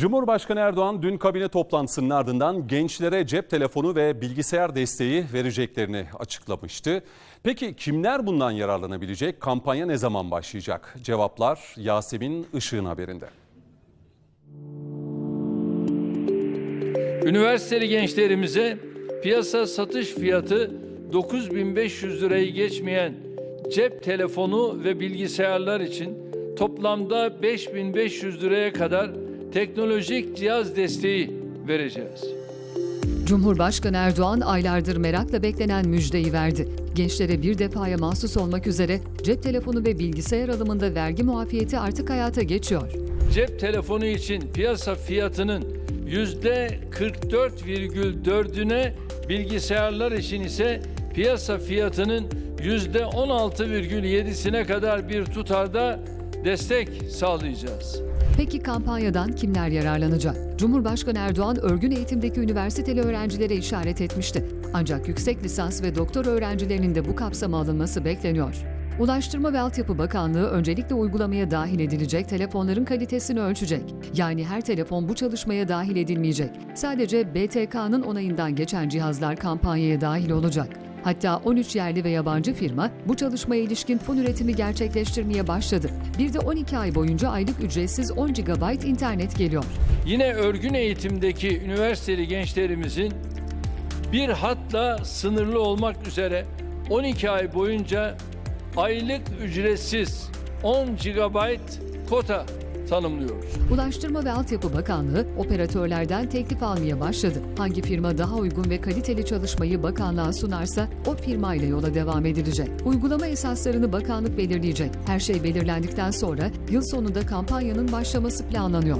Cumhurbaşkanı Erdoğan dün kabine toplantısının ardından gençlere cep telefonu ve bilgisayar desteği vereceklerini açıklamıştı. Peki kimler bundan yararlanabilecek? Kampanya ne zaman başlayacak? Cevaplar Yasemin Işık'ın haberinde. Üniversiteli gençlerimize piyasa satış fiyatı 9500 lirayı geçmeyen cep telefonu ve bilgisayarlar için toplamda 5500 liraya kadar teknolojik cihaz desteği vereceğiz. Cumhurbaşkanı Erdoğan aylardır merakla beklenen müjdeyi verdi. Gençlere bir defaya mahsus olmak üzere cep telefonu ve bilgisayar alımında vergi muafiyeti artık hayata geçiyor. Cep telefonu için piyasa fiyatının yüzde 44,4'üne bilgisayarlar için ise piyasa fiyatının yüzde 16,7'sine kadar bir tutarda destek sağlayacağız. Peki kampanyadan kimler yararlanacak? Cumhurbaşkanı Erdoğan örgün eğitimdeki üniversiteli öğrencilere işaret etmişti. Ancak yüksek lisans ve doktor öğrencilerinin de bu kapsama alınması bekleniyor. Ulaştırma ve Altyapı Bakanlığı öncelikle uygulamaya dahil edilecek telefonların kalitesini ölçecek. Yani her telefon bu çalışmaya dahil edilmeyecek. Sadece BTK'nın onayından geçen cihazlar kampanyaya dahil olacak. Hatta 13 yerli ve yabancı firma bu çalışmaya ilişkin fon üretimi gerçekleştirmeye başladı. Bir de 12 ay boyunca aylık ücretsiz 10 GB internet geliyor. Yine örgün eğitimdeki üniversiteli gençlerimizin bir hatla sınırlı olmak üzere 12 ay boyunca aylık ücretsiz 10 GB kota tanımlıyoruz. Ulaştırma ve Altyapı Bakanlığı operatörlerden teklif almaya başladı. Hangi firma daha uygun ve kaliteli çalışmayı bakanlığa sunarsa o firmayla yola devam edilecek. Uygulama esaslarını bakanlık belirleyecek. Her şey belirlendikten sonra yıl sonunda kampanyanın başlaması planlanıyor.